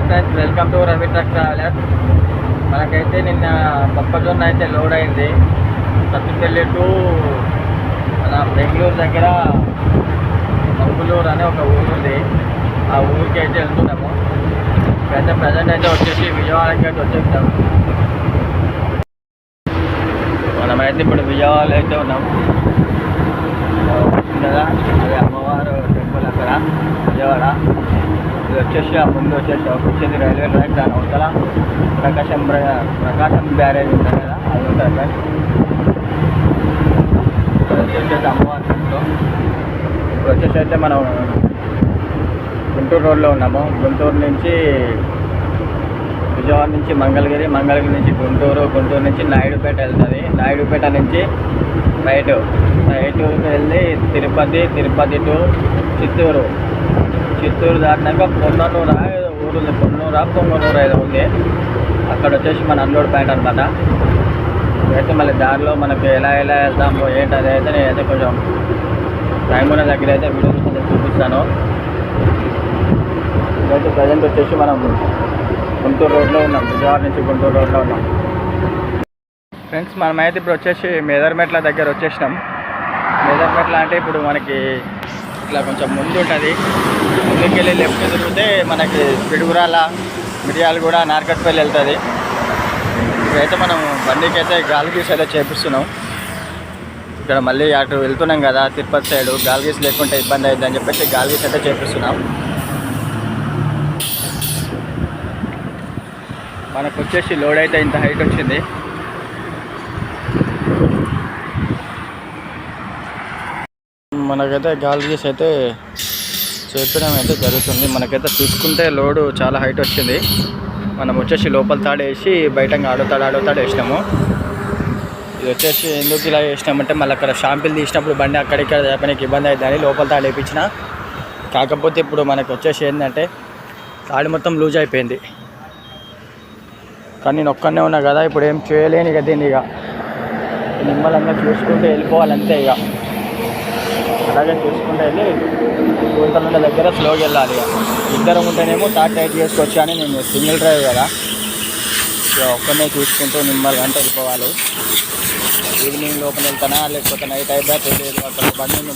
Hi friends welcome to Ravi truck traveller మనకైతే నిన్న మొక్కజొన్న అయితే లోడ్ అయింది. సత్తుపల్లి టు మన బెంగళూరు దగ్గర మంగుళూరు అనే ఒక ఊరు ఉంది. ఆ ఊరికి అయితే వెళ్తున్నాము. అయితే ప్రజెంట్ అయితే వచ్చేసి విజయవాడకి అయితే వచ్చేసాం మనమైతే ఇప్పుడు విజయవాడలో అయితే ఉన్నాం. కదా అదే అమ్మ టెంపుల్ అక్కడ విజయవాడ ఇది వచ్చేసి ఆ ముందు వచ్చేసి వచ్చేది రైల్వే ట్రాక్ దాని అవతల ప్రకాశం ప్రకాశం బ్యారేజ్ ఉంటుంది కదా అది ఉంటుంది సార్ వచ్చేసి అమ్మవారి ఇప్పుడు వచ్చేసి అయితే మనం గుంటూరు రోడ్లో ఉన్నాము. గుంటూరు నుంచి విజయవాడ నుంచి మంగళగిరి మంగళగిరి నుంచి గుంటూరు గుంటూరు నుంచి నాయుడుపేట వెళ్తుంది. నాయుడుపేట నుంచి రైట్. రైట్ వెళ్ళి తిరుపతి తిరుపతి టు చిత్తూరు. చిత్తూరు దాటినాక పొన్ననూరు ఏదో ఊరు ఉంది పొన్నూరా పొంగనూరు ఏదో ఉంది. అక్కడ వచ్చేసి మన అన్లోడ్ పాయింట్ అనమాట అయితే మళ్ళీ దారిలో మనకి ఎలా ఎలా వెళ్తాము ఏంటి అది అయితే నేనైతే కొంచెం టైం ఉన్న దగ్గర అయితే వీడియో కొంచెం చూపిస్తాను. ఇదైతే ప్రజెంట్ వచ్చేసి మనం గుంటూరు రోడ్లో ఉన్నాం విజయవాడ నుంచి గుంటూరు రోడ్లో ఉన్నాం. ఫ్రెండ్స్ మనమైతే ఇప్పుడు వచ్చేసి మెదర్మెట్ల దగ్గర వచ్చేసినాం. మెదర్మెట్ల అంటే ఇప్పుడు మనకి ఇట్లా కొంచెం ముందు ఉంటుంది ముందుకెళ్ళి లెఫ్ట్ తిరిగితే మనకి పిడుగురాల మిరియాలు కూడా నార్కట్పల్లి వెళ్తుంది. ఇక్కడైతే మనం బండికి అయితే గాలిగీస్ అయితే చేపిస్తున్నాం. ఇక్కడ మళ్ళీ అటు వెళ్తున్నాం కదా తిరుపతి సైడ్. గాలిగీస్ లేకుంటే ఇబ్బంది అవుతుంది అని చెప్పేసి గాలిగీస్ అయితే చేపిస్తున్నాం. మనకు వచ్చేసి లోడ్ అయితే ఇంత హైట్ వచ్చింది. మనకైతే గాలి గీస్ అయితే చేర్చడం అయితే జరుగుతుంది. మనకైతే చూసుకుంటే లోడు చాలా హైట్ వచ్చింది. మనం వచ్చేసి లోపల తాడేసి బయట ఆడుతాడు ఆడుతాడు వేసినాము. ఇది వచ్చేసి ఎందుకు ఇలా వేసినామంటే మళ్ళీ అక్కడ షాంపిల్ తీసినప్పుడు బండి అక్కడిక్కడ చెప్పడానికి ఇబ్బంది అవుతుందని లోపల తాడు వేయించిన. కాకపోతే ఇప్పుడు మనకు వచ్చేసి ఏంటంటే తాడు మొత్తం లూజ్ అయిపోయింది. కానీ నేను ఒక్కనే ఉన్నా కదా ఇప్పుడు ఏం చేయలేను ఇక దీన్ని ఇక. నిమ్మలంగా చూసుకుంటూ వెళ్ళిపోవాలంతే ఇక. అలాగే చూసుకుంటూ వెళ్ళి కూతలున్న దగ్గర స్లోగా వెళ్ళాలి. ఇద్దరం ఉంటేనేమో తాట్ టైట్ చేసుకోవచ్చు అని నేను సింగిల్ డ్రైవ్ కదా. సో ఒక్కనే చూసుకుంటూ నిమ్మల్గా అంటే వెళ్ళిపోవాలి. ఈవినింగ్ లోపల వెళ్తానా లేకపోతే నైట్ అయితే తెలియదు అక్కడ బండి ఉంది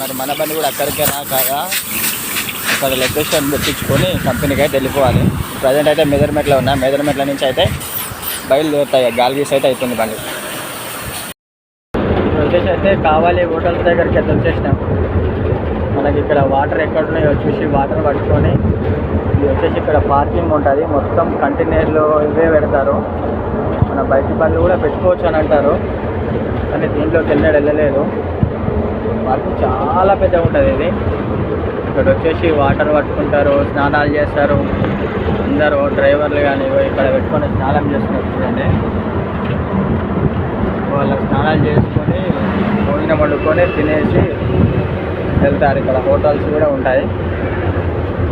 మరి మన బండి కూడా అక్కడికే కాదా? అక్కడ లొకేషన్ పెట్టించుకొని కంపెనీకి అయితే వెళ్ళిపోవాలి. ప్రజెంట్ అయితే మెజర్మెంట్లో ఉన్నా మెజర్మెంట్ల నుంచి అయితే బయలుదేరుతాయి గాలిగీస్ అయితే అవుతుంది బండి. వచ్చేసి అయితే కావాలి హోటల్స్ దగ్గరికి అయితే వచ్చేసినాం. మనకి ఇక్కడ వాటర్ ఎక్కడ ఉన్నాయో చూసి వాటర్ పట్టుకొని ఇది వచ్చేసి ఇక్కడ పార్కింగ్ ఉంటుంది. మొత్తం కంటైనర్లో ఇవే పెడతారు. మన బయట పనులు కూడా పెట్టుకోవచ్చు అని అంటారు. కానీ దీంట్లోకి వెళ్ళాడు వెళ్ళలేదు. పార్కింగ్ చాలా పెద్దగా ఉంటుంది ఇది. ఇక్కడ వచ్చేసి వాటర్ పట్టుకుంటారు స్నానాలు చేస్తారు. అందరూ డ్రైవర్లు కానీ ఇక్కడ పెట్టుకొని స్నానం చేస్తున్నారు చూడండి. వాళ్ళకి స్నానాలు చేసుకొని భోజనం వండుకొని తినేసి వెళ్తారు. ఇక్కడ హోటల్స్ కూడా ఉంటాయి.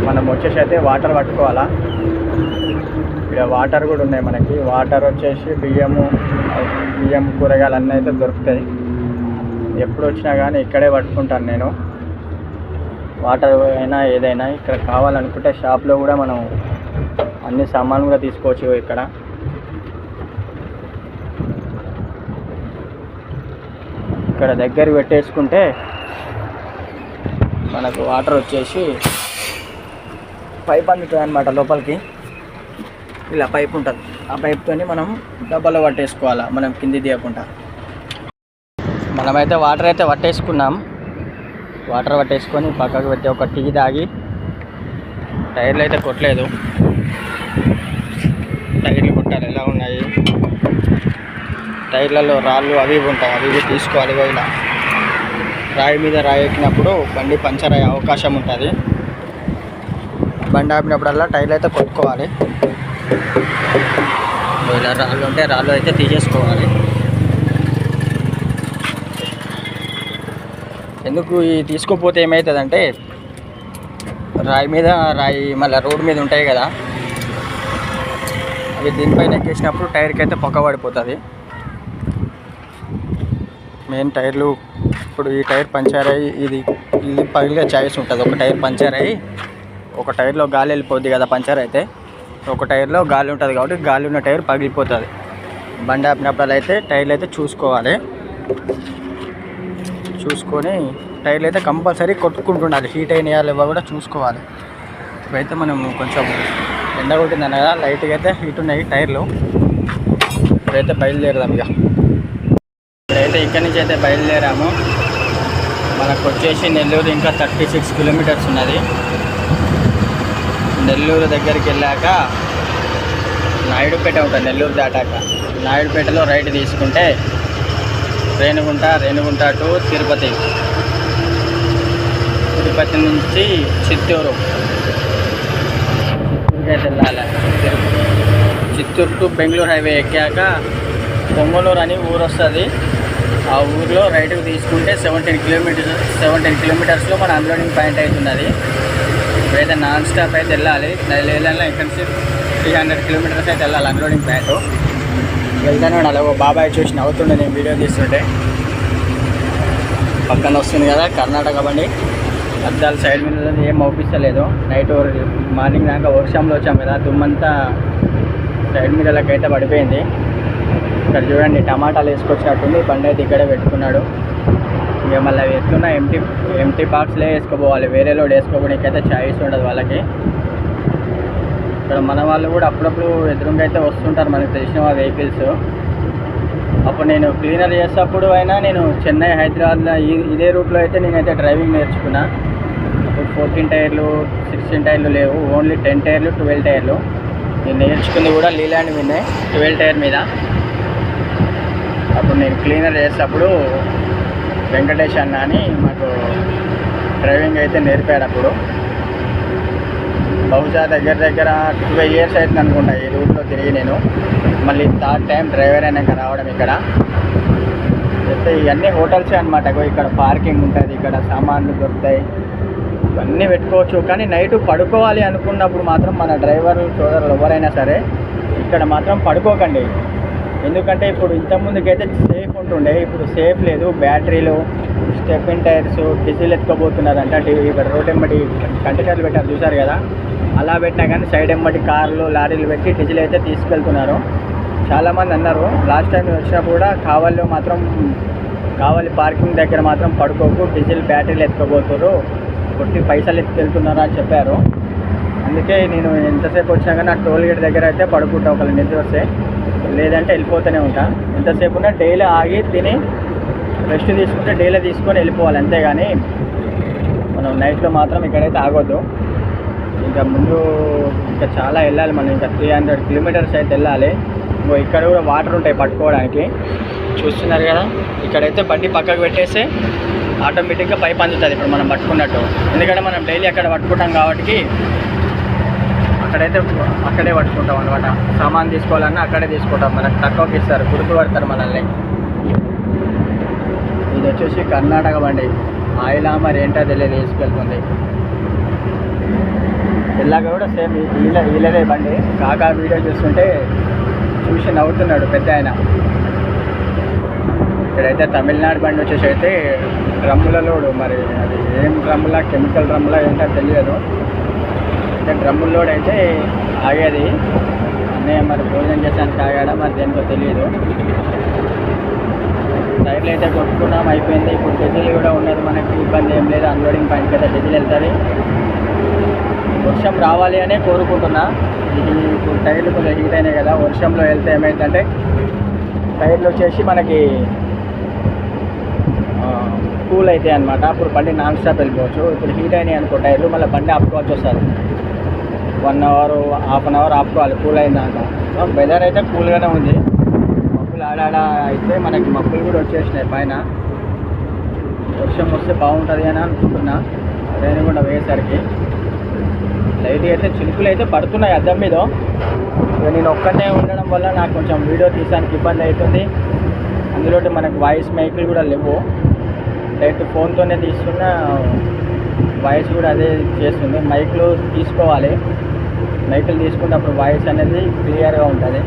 మనం వచ్చేసి అయితే వాటర్ పట్టుకోవాలా? ఇక్కడ వాటర్ కూడా ఉన్నాయి మనకి. వాటర్ వచ్చేసి బియ్యము బియ్యం కూరగాయలు అన్నీ అయితే దొరుకుతాయి. ఎప్పుడు వచ్చినా కానీ ఇక్కడే పట్టుకుంటాను నేను. వాటర్ అయినా ఏదైనా ఇక్కడ కావాలనుకుంటే షాప్లో కూడా మనం అన్ని సామాన్లు కూడా తీసుకోవచ్చు ఇక్కడ. ఇక్కడ దగ్గర పెట్టేసుకుంటే మనకు వాటర్ వచ్చేసి పైప్ అందుతుంది అనమాట లోపలికి. ఇలా పైప్ ఉంటుంది. ఆ పైప్తోని మనం డబ్బాలో పట్టేసుకోవాలా మనం కింది తీయకుండా మనమైతే వాటర్ అయితే పట్టేసుకున్నాం. వాటర్ పట్టేసుకొని పక్కకు పెట్టి ఒక టీ తాగి టైర్లు అయితే కొట్టలేదు. టైర్లు కొట్టాలి. ఎలా ఉన్నాయి? టైర్లలో రాళ్ళు అవి ఇవి ఉంటాయి అవి ఇవి తీసుకోవాలి ఇగో రాయి మీద రాయి ఎక్కినప్పుడు బండి పంచర్ అయ్యే అవకాశం ఉంటుంది. బండి ఆపినప్పుడల్లా టైర్లు అయితే కొట్టుకోవాలి. ఇగో ఇలా రాళ్ళు ఉంటే రాళ్ళు అయితే తీసేసుకోవాలి. ఎందుకు ఈ తీసుకోపోతే ఏమవుతుందంటే రాయి మీద రాయి మళ్ళీ రోడ్ మీద ఉంటాయి కదా అవి దీనిపైన ఎక్కేసినప్పుడు టైర్కి అయితే పొక్క పడిపోతుంది. మెయిన్ టైర్లు ఇప్పుడు ఈ టైర్ పంచర్ అయ్యి ఇది ఇది పగిలిగా ఛాయిస్ ఉంటుంది. ఒక టైర్ పంచర్ అయ్యి ఒక టైర్లో గాలి వెళ్ళిపోద్ది కదా పంచర్ అయితే. ఒక టైర్లో గాలి ఉంటుంది కాబట్టి గాలి ఉన్న టైర్ పగిలిపోతుంది. బండి ఆపినప్పుడు అయితే టైర్లు అయితే చూసుకోవాలి. చూసుకొని టైర్లు అయితే కంపల్సరీ కొట్టుకుంటుండాలి. హీట్ అయినాయా లేవా కూడా చూసుకోవాలి. ఇప్పుడైతే మనం కొంచెం ఎండ కొట్టిందన్న కదా లైట్గా అయితే హీట్ ఉన్నాయి టైర్లు. ఇప్పుడైతే బయలుదేరదాం ఇక. అయితే ఇక్కడి నుంచి అయితే బయలుదేరాము. మనకు వచ్చేసి నెల్లూరు ఇంకా థర్టీ సిక్స్ కిలోమీటర్స్ ఉన్నది. నెల్లూరు దగ్గరికి వెళ్ళాక నాయుడుపేట ఉంటుంది నెల్లూరు దాటాక. నాయుడుపేటలో రైట్ తీసుకుంటే రేణుగుంట రేణుగుంట టు తిరుపతి. తిరుపతి నుంచి చిత్తూరు. అయితే వెళ్ళాలి. తిరుపతి చిత్తూరు టు బెంగళూరు హైవే ఎక్కాక పొంగనూరు అని ఊరు వస్తుంది ఆ ఊర్లో రైట్కి తీసుకుంటే సెవెంటీన్ కిలోమీటర్స్ సెవెంటీన్ కిలోమీటర్స్లో మన అన్లోడింగ్ పాయింట్ అవుతున్నది. ఇప్పుడైతే నాన్ స్టాప్ అయితే వెళ్ళాలి. లేదన్నా ఇక్కడ నుంచి త్రీ హండ్రెడ్ కిలోమీటర్స్ అయితే వెళ్ళాలి అన్లోడింగ్ పాయింట్ వెళ్తాను. ఉండాలి బాబాయ్ చూసి నవ్వుతుండే నేను వీడియో తీస్తుంటే. పక్కన వస్తుంది కదా కర్ణాటక బండి. అద్దాలు సైడ్ మీద ఏం అవుపిస్తలేదు నైట్ మార్నింగ్ దాకా వర్షంలో వచ్చాము కదా దుమ్మంతా సైడ్ మీదలకైతే పడిపోయింది. ఇక్కడ చూడండి టమాటాలు వేసుకొచ్చినట్టుంది బండి అయితే ఇక్కడే పెట్టుకున్నాడు. ఇక మళ్ళీ అవి ఎట్లున్నా ఎంటీ ఎంటీ బాక్స్లే వేసుకోపోవాలి వేరే లోడ్ వేసుకోవడానికి అయితే చాయిస్ ఉండదు వాళ్ళకి. ఇక్కడ మన వాళ్ళు కూడా అప్పుడప్పుడు ఎదురుగా అయితే వస్తుంటారు మనకు తెలిసిన వెహికల్స్ అప్పుడు నేను క్లీనర్ చేసేటప్పుడు అయినా నేను చెన్నై హైదరాబాద్లో ఇదే రూట్లో అయితే నేనైతే డ్రైవింగ్ నేర్చుకున్నా. అప్పుడు ఫోర్టీన్ టైర్లు సిక్స్టీన్ టైర్లు లేవు. ఓన్లీ టెన్ టైర్లు ట్వెల్వ్ టైర్లు. నేను నేర్చుకుంది కూడా లీలాండ్ మీదే ట్వెల్వ్ టైర్ మీద. అప్పుడు నేను క్లీనర్ చేసేటప్పుడు వెంకటేష్ అన్న అని మాకు డ్రైవింగ్ అయితే నేర్పాడు అప్పుడు. బహుశా దగ్గర దగ్గర ట్వెల్వ్ ఇయర్స్ అవుతుంది అనుకుంటా ఈ రూట్లో తిరిగి నేను. మళ్ళీ థర్డ్ టైం డ్రైవర్ అయినాక రావడం ఇక్కడ. అయితే ఇవన్నీ హోటల్సే అనమాట ఇక్కడ పార్కింగ్ ఉంటుంది ఇక్కడ సామాన్లు దొరుకుతాయి. ఇవన్నీ పెట్టుకోవచ్చు. కానీ నైట్ పడుకోవాలి అనుకున్నప్పుడు మాత్రం మన డ్రైవర్ సోదరులు ఎవరైనా సరే ఇక్కడ మాత్రం పడుకోకండి. ఎందుకంటే ఇప్పుడు ఇంతకుముందుకైతే సేఫ్ ఉంటుండే ఇప్పుడు సేఫ్ లేదు. బ్యాటరీలు స్టెఫిన్ టైర్స్ డీజిల్ ఎత్తుకోబోతున్నారంట ఇక్కడ రోడ్ ఎమ్మటి కంటైనర్లు పెట్టారు చూసారు కదా? అలా పెట్టినా కానీ సైడ్ ఎమ్మటి కార్లు లారీలు పెట్టి డీజిల్ అయితే తీసుకెళ్తున్నారు. చాలామంది అన్నారు లాస్ట్ టైం వచ్చినప్పుడు కూడా కావాలి మాత్రం కావాలి పార్కింగ్ దగ్గర మాత్రం పడుకోకు డీజిల్ బ్యాటరీలు ఎత్తుకోబోతున్నారు కొట్టి పైసలు ఎత్తుకెళ్తున్నారు అని చెప్పారు. అందుకే నేను ఎంతసేపు వచ్చినా కానీ ఆ టోల్ గేట్ దగ్గర అయితే పడుకుంటా ఒకళ్ళు నిద్ర వస్తే లేదంటే వెళ్ళిపోతూనే ఉంటా. ఎంతసేపు ఉన్నా డైలీ ఆగి తిని రెస్ట్ తీసుకుంటే డైలీ తీసుకొని వెళ్ళిపోవాలి. అంతేగాని మనం నైట్లో మాత్రం ఇక్కడైతే ఆగొద్దు. ఇంకా ముందు ఇంకా చాలా వెళ్ళాలి మనం. ఇంకా త్రీ హండ్రెడ్ కిలోమీటర్స్ అయితే వెళ్ళాలి. ఇంకో ఇక్కడ కూడా వాటర్ ఉంటాయి పట్టుకోవడానికి. చూస్తున్నారు కదా? ఇక్కడైతే బండి పక్కకు పెట్టేస్తే ఆటోమేటిక్గా పైప్ అందుతుంది. ఇప్పుడు మనం పట్టుకున్నట్టు. ఎందుకంటే మనం డైలీ అక్కడ పట్టుకుంటాం కాబట్టి అక్కడైతే అక్కడే పట్టుకుంటాం అనమాట సామాన్ తీసుకోవాలన్నా అక్కడే తీసుకుంటాం. మనకు తక్కువకి ఇస్తారు. గుర్తు పడతారు మనల్ని. ఇది వచ్చేసి కర్ణాటక బండి. ఆయిల్ మరి ఏంటో తెలియదు తీసుకెళ్తుంది. ఇలాగ కూడా సేమ్ వీళ్ళ వీళ్ళదే బండి. కాకా వీడియో చూస్తుంటే చూసి నవ్వుతున్నాడు పెద్ద ఆయన. ఇక్కడైతే తమిళనాడు బండి వచ్చేసి అయితే డ్రమ్ముల లోడు. మరి అది ఏం డ్రమ్ములా కెమికల్ డ్రమ్ములా ఏంటో తెలియదు. అంటే డ్రమ్ముల లోడ్ అయితే ఆగేది. అన్నయ్య మరి భోజనం చేసానికి ఆగాడా మరి దేనికో తెలియదు టైర్లు అయితే కొట్టుకున్నాం అయిపోయింది. ఇప్పుడు డీజిల్ కూడా ఉన్నది మనకి ఇబ్బంది ఏం లేదు. అన్లోడింగ్ పాయింట్కి అయితే డీజిల్ వెళ్తుంది వర్షం రావాలి అనే కోరుకుంటున్నా. ఇది ఇప్పుడు టైర్లు కొంచెం హీట్ అయినాయి కదా వర్షంలో వెళ్తే ఏమైందంటే టైర్లు వచ్చేసి మనకి కూల్ అవుతాయి అనమాట అప్పుడు బండి నాన్ స్టాప్ వెళ్ళిపోవచ్చు. ఇప్పుడు హీట్ అయినాయి అనుకో టైర్లు మళ్ళీ బండి ఆపుకోవచ్చు వస్తారు one hour half an hour ఆపుకోవాలి. Cool అయిందాక వెదర్ అయితే కూల్గానే ఉంది. మబ్బులు ఆడాడ అయితే మనకి మబ్బులు కూడా వచ్చేసినాయి పైన. వర్షం వస్తే బాగుంటుంది అని అనుకుంటున్నా. రైన్ కూడా వేసరికి. లైట్ అయితే చినుకులు అయితే పడుతున్నాయి అద్దం మీద. నేను ఒక్కనే ఉండడం వల్ల నాకు కొంచెం వీడియో తీసానికి ఇబ్బంది అవుతుంది. అందులో మనకు వాయిస్ మైకులు కూడా లేవు. డైరెక్ట్ ఫోన్తోనే తీస్తున్న. వాయిస్ కూడా అదే చేస్తుంది. మైకులు తీసుకోవాలి. మైకులు తీసుకుంటే అప్పుడు వాయిస్ అనేది క్లియర్గా ఉంటుంది.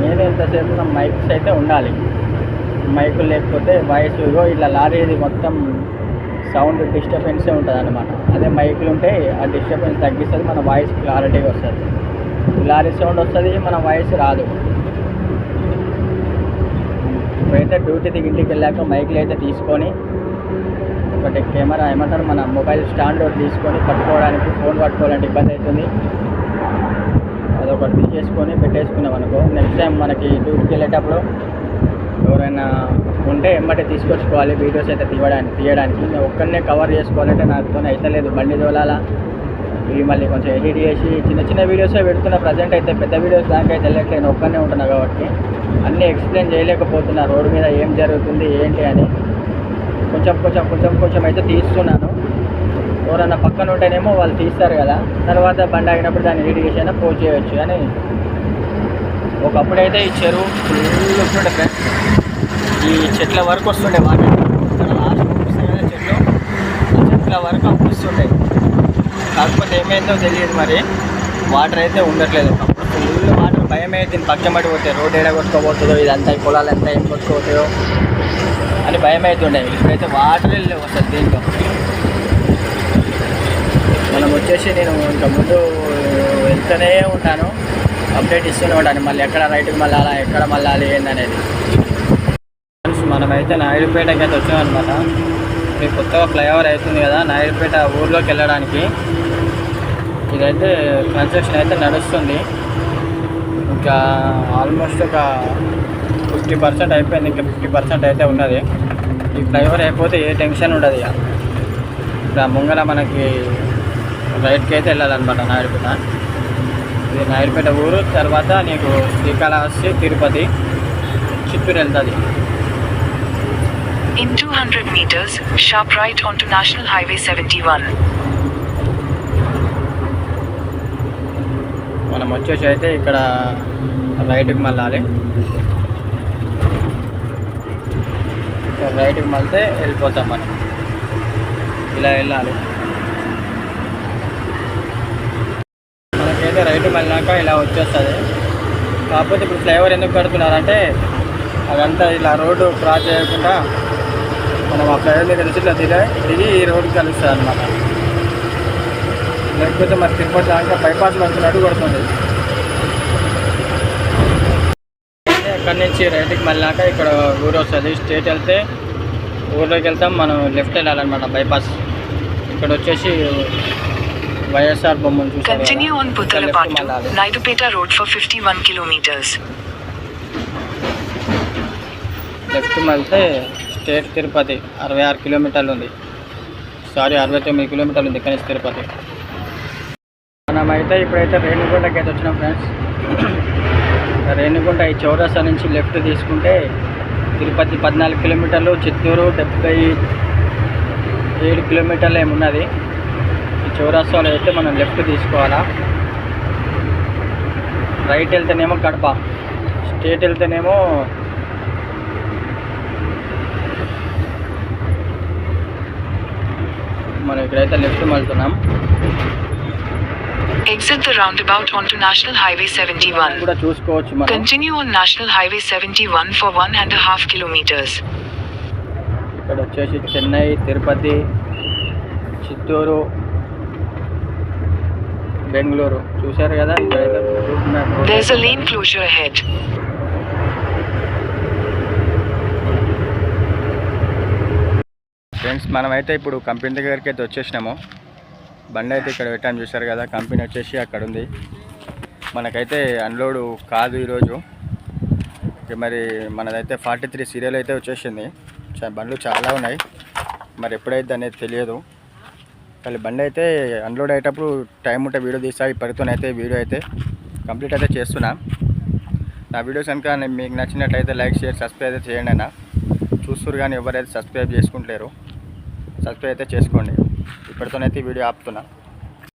నేను ఎంతసేపు నా మైక్స్ అయితే ఉండాలి. మైకులు లేకపోతే వాయిస్ ఇగో ఇట్లా లారీది మొత్తం సౌండ్ డిస్టర్బెన్సే ఉంటుంది అనమాట అదే మైకులు ఉంటే ఆ డిస్టర్బెన్స్ తగ్గిస్తుంది మన వాయిస్ క్లారిటీగా వస్తుంది. లారీ సౌండ్ వస్తుంది మన వాయిస్ రాదు. ఇప్పుడైతే డ్యూటీ దిగి ఇంటికి వెళ్ళాక మైకులు అయితే తీసుకొని ఒకటి కెమెరా ఏమంటారు మన మొబైల్ స్టాండ్ తీసుకొని పట్టుకోవడానికి ఫోన్ పట్టుకోవాలంటే ఇబ్బంది అవుతుంది. అదొకటి తీసేసుకొని పెట్టేసుకున్నాం అనుకో. నెక్స్ట్ టైం మనకి డ్యూటీకి వెళ్ళేటప్పుడు ఎవరైనా ఉంటే ఎమ్మటే తీసుకొచ్చుకోవాలి వీడియోస్ అయితే తీయడానికి తీయడానికి. నేను ఒక్కడనే కవర్ చేసుకోవాలంటే నాకు అయితే లేదు. బండి తోలాలా. ఇవి మళ్ళీ కొంచెం ఎడిట్ చేసి చిన్న చిన్న వీడియోసే పెడుతున్నా. ప్రజెంట్ అయితే పెద్ద వీడియోస్ దానికి అయితే వెళ్ళట్లేదు. ఒక్కనే ఉంటున్నా కాబట్టి. అన్నీ ఎక్స్ప్లెయిన్ చేయలేకపోతున్నా. రోడ్డు మీద ఏం జరుగుతుంది ఏంటి అని. కొంచెం కొంచెం కొంచెం కొంచెం అయితే తీస్తున్నాను. ఎవరన్నా పక్కన ఉంటేనేమో వాళ్ళు తీస్తారు కదా. తర్వాత బండి ఆగినప్పుడు దాన్ని రెడీ చేసి అయినా పోస్ట్ చేయవచ్చు అని. ఒకప్పుడైతే ఈ చెరువు ఫుల్ వస్తుండే ఫ్రెండ్స్. ఈ చెట్ల వరకు వస్తుండే వాటర్. లాస్ట్ కదా చెట్లు. ఆ చెట్ల వరకు అప్పుడు కాకపోతే ఏమైందో తెలియదు మరి. వాటర్ అయితే ఉండట్లేదు. అప్పుడు ఫుల్ వాటర్ భయం అయితే దీన్ని పక్కన పడిపోతాయి రోడ్ ఏడ కొట్టుకోబోతుందో ఇదంతా పొలాలు ఎంత ఏం కొట్టుకోతాయో అని భయం అవుతుండే ఇప్పుడైతే వాటర్ వెళ్ళి వస్తుంది దీంట్లో. మనం వచ్చేసి నేను ఇంకా ముందు వెళ్తూనే ఉంటాను అప్డేట్ ఇస్తూనే ఉంటాను మళ్ళీ ఎక్కడ రైట్కి మళ్ళాలా ఎక్కడ మళ్ళాలి ఏందనేది. మనమైతే నాయుడుపేటకి అయితే వచ్చామన్నమాట ఇది కొత్తగా ఫ్లైఓవర్ అవుతుంది కదా నాయుడుపేట ఊర్లోకి వెళ్ళడానికి. ఇదైతే కన్స్ట్రక్షన్ అయితే నడుస్తుంది. ఇంకా ఆల్మోస్ట్ ఒక ఫిఫ్టీ పర్సెంట్ అయిపోయింది ఇంకా ఫిఫ్టీ పర్సెంట్ అయితే ఉన్నది. ఈ ఫ్లైఓవర్ అయిపోతే ఏ టెన్షన్ ఉండదు ఇక. ఇక్కడ ముంగల మనకి రైట్కి అయితే వెళ్ళాలన్నమాట నాయుడుపేట. ఇది నాయుడుపేట ఊరు తర్వాత నీకు శ్రీకాళహస్తి తిరుపతి చిత్తూరు వెళ్తుంది. In 200 meters, sharp right onto National Highway 71. మనం వచ్చేసి అయితే ఇక్కడ రైట్కి మళ్ళాలి. ఇక్కడ రైట్కి మళ్తే వెళ్ళిపోతాం మనం. ఇలా వెళ్ళాలి. మనకైతే రైట్ మళ్ళాక ఇలా వచ్చేస్తుంది. కాకపోతే ఇప్పుడు ఫ్లైఓవర్ ఎందుకు కడుతున్నారంటే అదంతా ఇలా రోడ్డు క్రాస్ చేయకుండా మనం ఆ ఫ్లైఓవర్ మీద కలిసి ఇట్లా దిగి దిగి ఈ రోడ్డుకి కలుస్తుంది అనమాట లేకపోతే మరి తిరుపతి దాకా బైపాస్ పడుతున్నట్టు కొడుతుంది. అక్కడి నుంచి రైట్కి మళ్ళాక ఇక్కడ ఊరు వస్తుంది. స్టేట్ వెళ్తే ఊర్లోకి వెళ్తాం మనం లెఫ్ట్ వెళ్ళాలన్నమాట బైపాస్. ఇక్కడ వచ్చేసి వైఎస్ఆర్ బొమ్మను చూసారు కదా, Continue on ఇక్కడ left Puttalapattu, మళ్ళాలి. Naidupeta Road for 51 kilometers. Left వెళ్తే స్టేట్ తిరుపతి అరవై ఆరు కిలోమీటర్లు ఉంది. సారీ అరవై తొమ్మిది కిలోమీటర్లు ఉంది ఇక్కడి తిరుపతి. మనమైతే ఇప్పుడైతే రేణిగుంటకి అయితే వచ్చినాం ఫ్రెండ్స్. రేణిగుంట ఈ చౌరస్తా నుంచి లెఫ్ట్ తీసుకుంటే తిరుపతి పద్నాలుగు కిలోమీటర్లు చిత్తూరు డెబ్బై ఏడు కిలోమీటర్లు ఏమున్నది. ఈ చౌరస్తాలో అయితే మనం లెఫ్ట్ తీసుకోవాలా? రైట్ వెళ్తేనేమో కడప స్టేట్ వెళ్తేనేమో మనం ఇక్కడైతే లెఫ్ట్ వెళ్తున్నాం Exit the roundabout onto National Highway 71. కూడా చూసుకోవచ్చు మనం Continue on National Highway 71 for one and a half kilometers. ఇక్కడ వచ్చేసి చెన్నై తిరుపతి చిత్తూరు బెంగళూరు చూశారు కదా ఇక్కడైతే route map There's a lane closure ahead. Friends మనమైతే ఇప్పుడు కంపెనీ దగ్గరికి అయితే వచ్చేసినాము బండి అయితే ఇక్కడ పెట్టాను చూశారు కదా కంపెనీ వచ్చేసి అక్కడ ఉంది మనకైతే అన్లోడ్ కాదు ఈరోజు. ఇక మరి మనదైతే ఫార్టీ త్రీ సీరియల్ అయితే వచ్చేసింది. బండ్లు చాలా ఉన్నాయి. మరి ఎప్పుడైతే అనేది తెలియదు. కానీ బండి అయితే అన్లోడ్ అయ్యేటప్పుడు టైం ఉంటే వీడియో తీసా ఇప్పటితోనైతే వీడియో అయితే కంప్లీట్ అయితే చేస్తున్నా. నా వీడియోస్ కనుక మీకు నచ్చినట్లయితే లైక్ షేర్ సబ్స్క్రైబ్ అయితే చేయండి అన్న. చూస్తున్నారు కానీ ఎవరైతే సబ్స్క్రైబ్ చేసుకుంటలేరు సబ్స్క్రైబ్ అయితే చేసుకోండి. ఇప్పటితోనైతే ఈ వీడియో ఆపుతున్నా